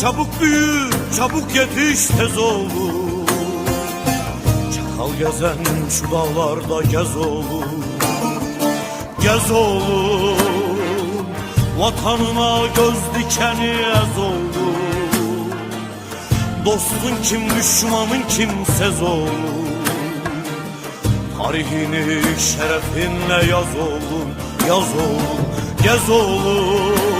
Çabuk büyü, çabuk yetiş tez oğlum Çakal gezen şu dağlarda gez oğlum Gez oğlum Vatanına göz dikeni ez oğlum Dostun kim düşmanın kimsez oğlum Tarihini şerefinle yaz oğlum Yaz oğlum, gez oğlum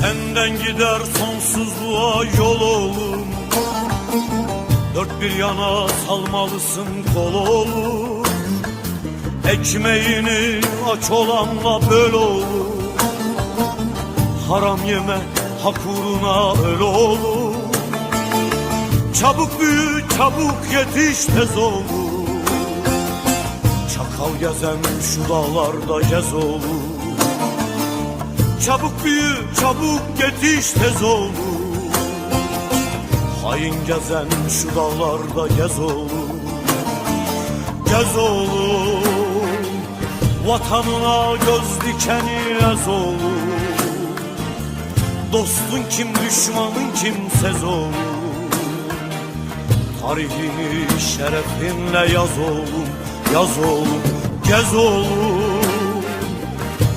Senden gider sonsuzluğa yol oğlum Dört bir yana salmalısın kol oğlum Ekmeğini aç olanla böl oğlum Haram yeme hak uğruna öl oğlum Çabuk büyü çabuk yetiş tez oğlum Çakal gezen şu dağlarda gez oğlum Çabuk büyü, çabuk yetiş tez oğlum Hain gezen şu dağlarda gez oğlum Gez oğlum Vatanına göz dikeni ez oğlum Dostun kim düşmanın kimsez oğlum Tarihini şerefinle yaz oğlum Yaz oğlum, gez oğlum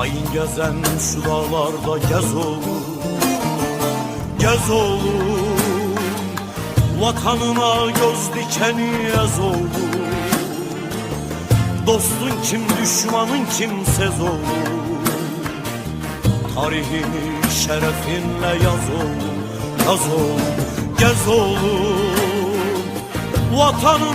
Hain gezen şu dağlarda gez oğlum Gez oğlum. Vatanına göz dikeni ez oğlum. Dostun kim düşmanın kimsez oğlum. Tarihini şerefinle yaz oğlum Yaz oğlum Gez oğlum. Vatanına